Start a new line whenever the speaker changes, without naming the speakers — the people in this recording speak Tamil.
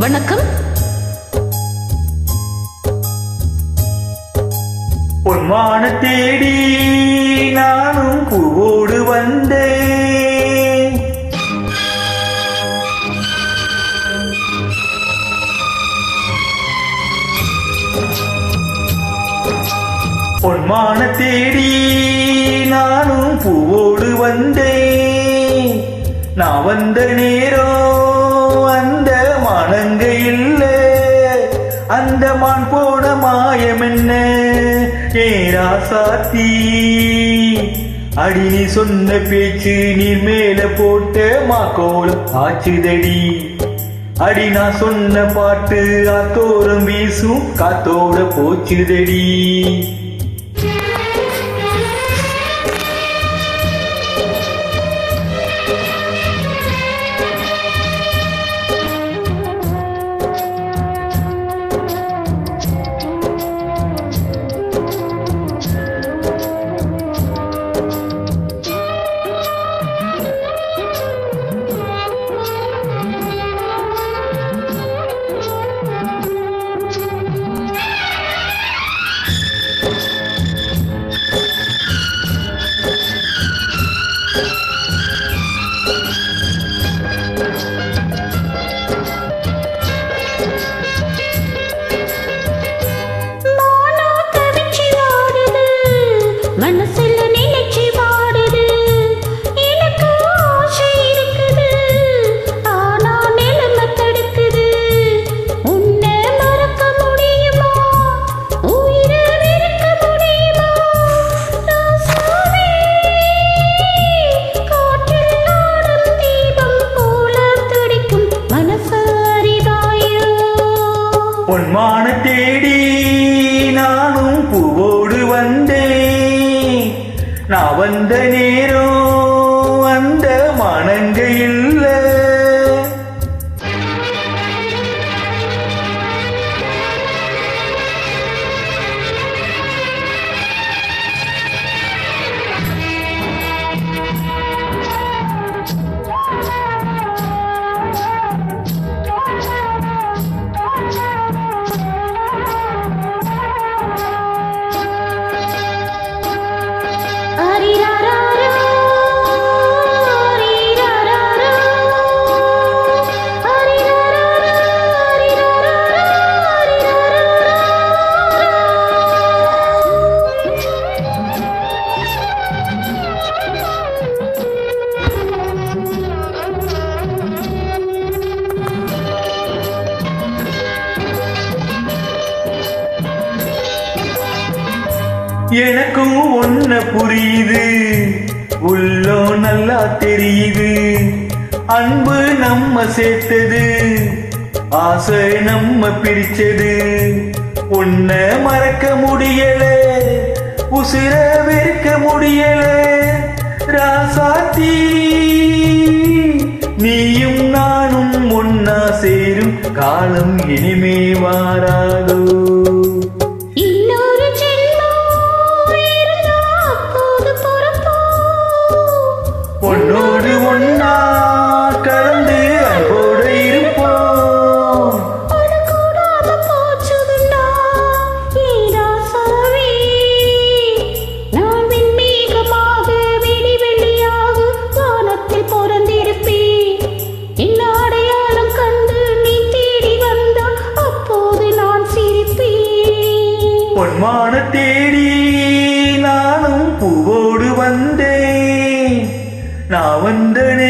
வணக்கம்.
பொன்வான தேடி நானும் பூவோடு வந்தேன். பொன்மான தேடி நானும் பூவோடு வந்தேன். நான் வந்த நேரம் அந்த மான் போன மாயம் என்ன ஏரா சாத்தி அடி நீ சொன்ன பேச்சு நீர் மேல போட்ட மாக்கோலம் ஆச்சுதடி. அடி நான் சொன்ன பாட்டு ஆத்தோரம் வீசும் காத்தோட போச்சுதடி. பொன்மான தேடி நானும் பூவோடு வந்தேன். நான் வந்த நேரம் அந்த
மனங்கையில்
எனக்கும் ஒன்ன புரியுது. உள்ளோ நல்லா தெரியுது. அன்பு நம்ம சேர்த்தது. ஆசை நம்ம பிரிச்சது உன்ன மறக்க முடியல. உசிர வெறுக்க முடியல. ராசாத்தி நீயும் நானும் ஒன்னா சேரும். காலம் இனிமே வாராதோ. பொன்மான தேடி நானும் பூவோடு வந்தேன். நான் வந்தனே